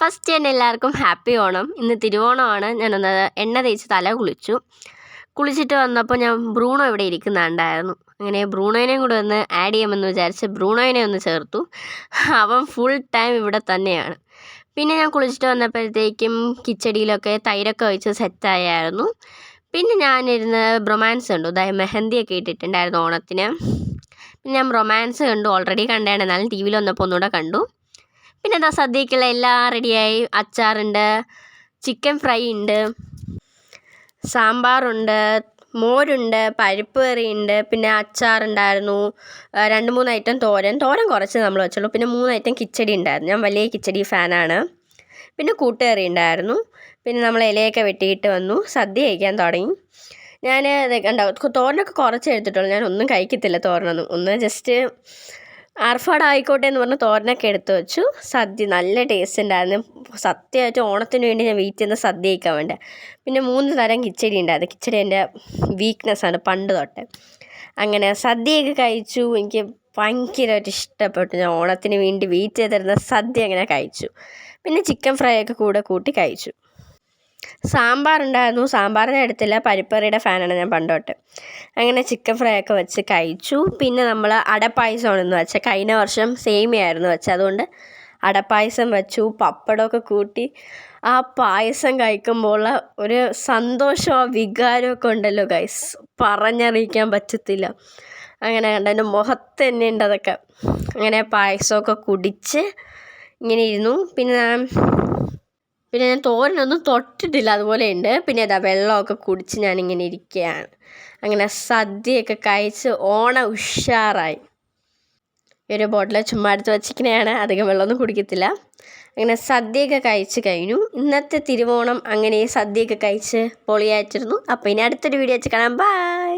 First തന്നെ എല്ലാവർക്കും happy Onam. ഇന്ന് തിരുവോണമാണ്. ഞാനൊന്ന് എണ്ണ തേച്ച് തല കുളിച്ചു. കുളിച്ചിട്ട് വന്നപ്പോൾ ഞാൻ ബ്രൂണോ ഇവിടെ ഇരിക്കുന്നുണ്ടായിരുന്നു. അങ്ങനെ ബ്രൂണോയിനെയും കൂടെ ഒന്ന് ആഡ് ചെയ്യാമെന്ന് വിചാരിച്ച് ബ്രൂണോയിനെ ഒന്ന് ചേർത്തു. അവൻ ഫുൾ ടൈം ഇവിടെ തന്നെയാണ്. പിന്നെ ഞാൻ കുളിച്ചിട്ട് വന്നപ്പോഴത്തേക്കും കിച്ചടിയിലൊക്കെ തൈരൊക്കെ ഒഴിച്ച് സെറ്റായായിരുന്നു പിന്നെ ഞാനിരുന്ന് ബ്രൊമാൻസ് കണ്ടു. അതായത് മെഹന്തിയൊക്കെ ഇട്ടിട്ടുണ്ടായിരുന്നു ഓണത്തിന്. പിന്നെ ഞാൻ റൊമാൻസ് കണ്ടു. ഓൾറെഡി കണ്ടാണ് എന്നാലും ടി വിയിൽ വന്നപ്പോൾ ഒന്നുകൂടെ കണ്ടു. പിന്നെ എന്താ സദ്യക്കുള്ള എല്ലാം റെഡിയായി അച്ചാറുണ്ട് ചിക്കൻ ഫ്രൈ ഉണ്ട് സാമ്പാറുണ്ട് മോരുണ്ട് പരിപ്പ് കറിയുണ്ട് പിന്നെ അച്ചാറുണ്ടായിരുന്നു. രണ്ട് മൂന്ന് ഐറ്റം തോരൻ. തോരൻ കുറച്ച് നമ്മൾ വെച്ചുള്ളൂ. പിന്നെ മൂന്ന് ഐറ്റം കിച്ചടി ഉണ്ടായിരുന്നു. ഞാൻ വലിയ കിച്ചടി ഫാനാണ് പിന്നെ കൂട്ടുകറി ഉണ്ടായിരുന്നു. പിന്നെ നമ്മൾ ഇലയൊക്കെ വെട്ടിയിട്ട് വന്നു. സദ്യ കഴിക്കാൻ തുടങ്ങി. ഞാൻ ഉണ്ടാവും തോരനൊക്കെ കുറച്ച് എടുത്തിട്ടുള്ളൂ. ഞാൻ ഒന്നും കഴിക്കത്തില്ല തോരനൊന്നും. ഒന്ന് ജസ്റ്റ് ആർഭാടം ആയിക്കോട്ടെ എന്ന് പറഞ്ഞ് തോരനൊക്കെ എടുത്തു വെച്ചു. സദ്യ നല്ല ടേസ്റ്റ് ഉണ്ടായിരുന്നു സത്യമായിട്ട് ഓണത്തിന് വേണ്ടി ഞാൻ വെയിറ്റ് ചെയ്യുന്ന സദ്യ കഴിക്കാൻ വേണ്ടി. പിന്നെ മൂന്ന് തരം കിച്ചടി ഉണ്ടായിരുന്നു കിച്ചടി എന്റെ വീക്ക്നെസ്സാണ് പണ്ട് തൊട്ട്. അങ്ങനെ സദ്യയൊക്കെ കഴിച്ചു. എനിക്ക് ഭയങ്കരമായിട്ട് ഇഷ്ടപ്പെട്ടു. ഞാൻ ഓണത്തിന് വേണ്ടി വെയിറ്റ് ചെയ്തിരുന്ന സദ്യ അങ്ങനെ കഴിച്ചു. പിന്നെ ചിക്കൻ ഫ്രൈ ഒക്കെ കൂടെ കൂട്ടി കഴിച്ചു. സാമ്പാർ ഞാൻ എടുത്തില്ല. പരിപ്പറിയുടെ ഫാനാണ് ഞാൻ പണ്ട് തൊട്ട് അങ്ങനെ ചിക്കൻ ഫ്രൈ ഒക്കെ വെച്ച് കഴിച്ചു. പിന്നെ നമ്മൾ അടപ്പായസമാണെന്ന് വെച്ചാൽ കഴിഞ്ഞ വർഷം സേമിയായിരുന്നു വെച്ചത്. അതുകൊണ്ട് അടപ്പായസം വെച്ചു. പപ്പടമൊക്കെ കൂട്ടി ആ പായസം കഴിക്കുമ്പോൾ ഒരു സന്തോഷം ആ വികാരമൊക്കെ ഉണ്ടല്ലോ ഗൈസ് പറഞ്ഞറിയിക്കാൻ പറ്റത്തില്ല. അങ്ങനെ കണ്ട. എന്റെ മുഖത്ത് തന്നെ ഉണ്ട് അതൊക്കെ. അങ്ങനെ പായസമൊക്കെ കുടിച്ച് ഇങ്ങനെ ഇരുന്നു. പിന്നെ പിന്നെ ഞാൻ തോരനൊന്നും തൊട്ടിട്ടില്ല. അതുപോലെ ഉണ്ട് പിന്നെ ഇതാ വെള്ളമൊക്കെ കുടിച്ച് ഞാനിങ്ങനെ ഇരിക്കുകയാണ് അങ്ങനെ സദ്യയൊക്കെ കഴിച്ച് ഓണ ഉഷാറായി. ഒരു ബോട്ടിൽ ചുമ്മാ എടുത്ത് വച്ചിരിക്കുന്നതാണ് അധികം വെള്ളമൊന്നും കുടിക്കത്തില്ല. അങ്ങനെ സദ്യയൊക്കെ കഴിച്ച് കഴിഞ്ഞു. ഇന്നത്തെ തിരുവോണം അങ്ങനെ സദ്യയൊക്കെ കഴിച്ച് പൊളിയായിട്ടിരുന്നു. അപ്പോൾ ഇനി അടുത്തൊരു വീഡിയോ വെച്ച് കാണാം. ബൈ